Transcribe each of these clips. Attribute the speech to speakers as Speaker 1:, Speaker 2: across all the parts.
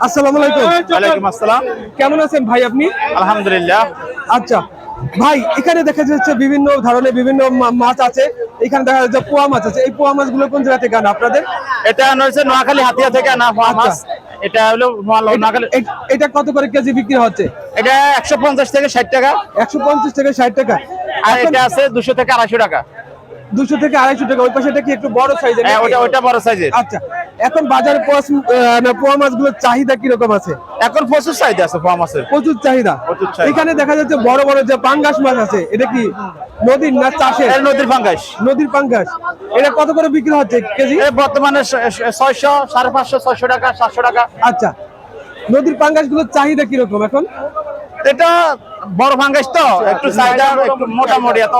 Speaker 1: আসসালামু আলাইকুম।
Speaker 2: ওয়ালাইকুম আসসালাম।
Speaker 1: কেমন আছেন ভাই আপনি?
Speaker 2: আলহামদুলিল্লাহ।
Speaker 1: আচ্ছা ভাই এখানে দেখা যাচ্ছে বিভিন্ন ধরনের বিভিন্ন মাছ আছে। এখানে দেখা যাচ্ছে পোয়া মাছ আছে। এই পোয়া মাছগুলো কোন জায়গা থেকে আনা আপনাদের?
Speaker 2: এটা আনা হয়েছে নোয়াখালী হাতিয়া থেকে আনা হওয়া
Speaker 1: আচ্ছা।
Speaker 2: মাছ। এটা হলো নোয়া- নোয়াখালী
Speaker 1: এটা কত করে কেজি বিক্রি হচ্ছে?
Speaker 2: এটা একশো পঞ্চাশ থেকে ষাট টাকা।
Speaker 1: একশো পঞ্চাশ থেকে ষাট টাকা।
Speaker 2: আর এটা আছে দুশো থেকে আড়াইশো টাকা।
Speaker 1: দুশো থেকে আড়াইশো টাকা। ওই পাশে কি একটু বড় সাইজের
Speaker 2: হ্যাঁ ওটা ওটা বড় সাইজের
Speaker 1: আচ্ছা এখন বাজারে পোয়া আহ, না, পোয়া মাছগুলোর চাহিদা কীরকম আছে?
Speaker 2: এখন প্রচুর চাহিদা আছে পোয়া মাছের।
Speaker 1: প্রচুর চাহিদা। এখানে দেখা যাচ্ছে বড় বড় যে পাঙ্গাস মাছ আছে এটা কি নদীর না চাষের?
Speaker 2: নদীর ফাঙ্গাস
Speaker 1: নদীর পাঙ্গাস। এটা কত করে বিক্রি হচ্ছে কেজি?
Speaker 2: বর্তমানে ছয়শো সাড়ে পাঁচশো ছয়শো টাকা সাতশো টাকা।
Speaker 1: আচ্ছা নদীর পাঙ্গাসগুলোর চাহিদা কীরকম এখন?
Speaker 2: এটা বড় ফাঙ্গাস তো একটু চাহিদা একটু মোটামুটি এত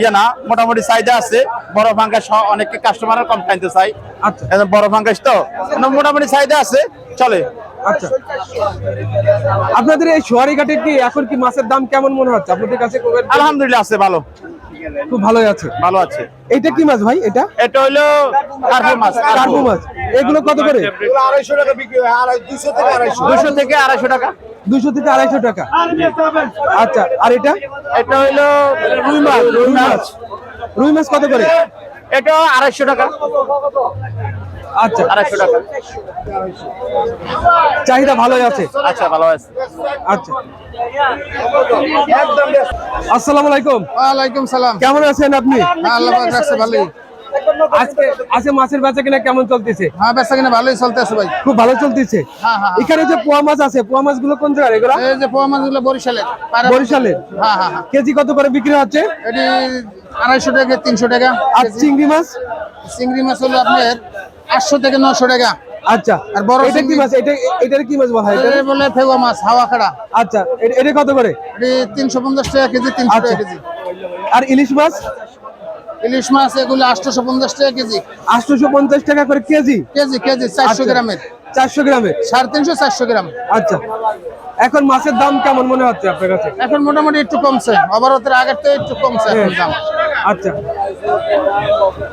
Speaker 2: ইয়ে না মোটামুটি চাহিদা আছে। বড় ফাঙ্গাস অনেক কাস্টমারের কম খাইতে চাই
Speaker 1: আচ্ছা।
Speaker 2: বড় ফাঙ্গাস তো মানে মোটামুটি চাহিদা আছে চলে।
Speaker 1: আচ্ছা। আপনাদের এই সোয়ারি ঘাটে কি এখন কি মাছের দাম কেমন মনে হচ্ছে? আপনাদের কাছে
Speaker 2: আলহামদুলিল্লাহ আছে ভালো।
Speaker 1: খুব ভালোই আছে।
Speaker 2: ভালো আছে।
Speaker 1: এটা কি মাছ ভাই এটা?
Speaker 2: এটা হইল কার্পু মাছ।
Speaker 1: কার্পু মাছ। এগুলো কত করে?
Speaker 2: দুশো থেকে আড়াইশো। টাকা।
Speaker 1: দুশো থেকে আড়াইশো টাকা। আচ্ছা আর এটা?
Speaker 2: এটা হইল রুই মাছ।
Speaker 1: রুই মাছ। রুই মাছ কত করে?
Speaker 2: এটা আড়াইশো টাকা।
Speaker 1: আচ্ছা।
Speaker 2: আড়াইশো টাকা।
Speaker 1: চাহিদা ভালোই আছে?
Speaker 2: আচ্ছা ভালো আছে।
Speaker 1: আচ্ছা। আসসালামু আলাইকুম।
Speaker 3: ওয়ালাইকুম সালাম।
Speaker 1: কেমন আছেন আপনি?
Speaker 3: আল্লাহ পাক রাখছে ভালোই।
Speaker 1: আজকে আজকে মাছের বেচা কিনা কেমন চলতেছে?
Speaker 3: হ্যাঁ বেচা কিনা ভালোই চলতেছে ভাই।
Speaker 1: খুব ভালো চলতেছে?
Speaker 3: হ্যাঁ, হ্যাঁ।
Speaker 1: এখানে যে পোয়া মাছ আছে পোয়া মাছগুলো কোন জায়গার এগুলো?
Speaker 3: এই যে পোয়া মাছগুলো বরিশালের।
Speaker 1: বরিশালের?
Speaker 3: হ্যাঁ হ্যাঁ হ্যাঁ।
Speaker 1: কেজি কত করে বিক্রি হচ্ছে?
Speaker 3: এটি আড়াইশো টাকা তিনশো টাকা
Speaker 1: আর চিংড়ি মাছ?
Speaker 3: চিংড়ি মাছ হলো আপনার আটশো থেকে নশো টাকা।
Speaker 1: আচ্ছা
Speaker 3: আর বড়
Speaker 1: এটা কি মাছ? এটা এটার কি মাছ বলা হয়? এটা
Speaker 3: বলে ফেগো মাছ হাওয়া খাড়া।
Speaker 1: আচ্ছা এটা কত করে?
Speaker 3: এটা তিনশো পঞ্চাশ টাকা কেজি তিনশো
Speaker 1: আচ্ছা।
Speaker 3: টাকা কেজি।
Speaker 1: আর ইলিশ মাছ?
Speaker 3: ইলিশ মাছ এগুলো আটশোশো পঞ্চাশ টাকা কেজি।
Speaker 1: আটশোশো পঞ্চাশ টাকা করে কেজি?
Speaker 3: কেজি কেজি চারশো
Speaker 1: আচ্ছা।
Speaker 3: গ্রামের।
Speaker 1: চারশো গ্রামে?
Speaker 3: সাড়ে তিনশো চারশো গ্রাম।
Speaker 1: আচ্ছা। এখন মাছের দাম কেমন মনে হচ্ছে আপনার কাছে?
Speaker 3: এখন মোটামুটি একটু কমছে। অবরতের আগের থেকে একটু কমছে এখন দাম।
Speaker 1: আচ্ছা।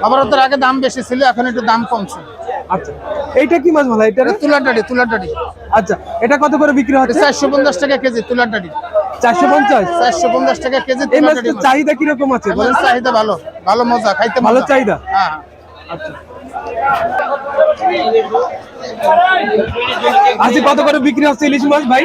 Speaker 3: অবরতের আগে দাম বেশি ছিল এখন একটু দাম কমছে।
Speaker 1: আচ্ছা। এইটা কি মাছ ভালো এটা
Speaker 3: তুলার ডাড়ি তুলার ডাড়ি
Speaker 1: আচ্ছা এটা কত করে বিক্রি হচ্ছে?
Speaker 3: চারশো পঞ্চাশ টাকা কেজি তুলার ডাড়ি
Speaker 1: চারশো পঞ্চাশ?
Speaker 3: চারশো পঞ্চাশ টাকা কেজি
Speaker 1: এই মাছটার চাহিদা কীরকম আছে বলেন?
Speaker 3: চাহিদা ভালো ভালো মজা খাইতে
Speaker 1: ভালো চাহিদা?
Speaker 3: হ্যাঁ।
Speaker 1: আজকে কত করে বিক্রি হচ্ছে ইলিশ মাছ ভাই?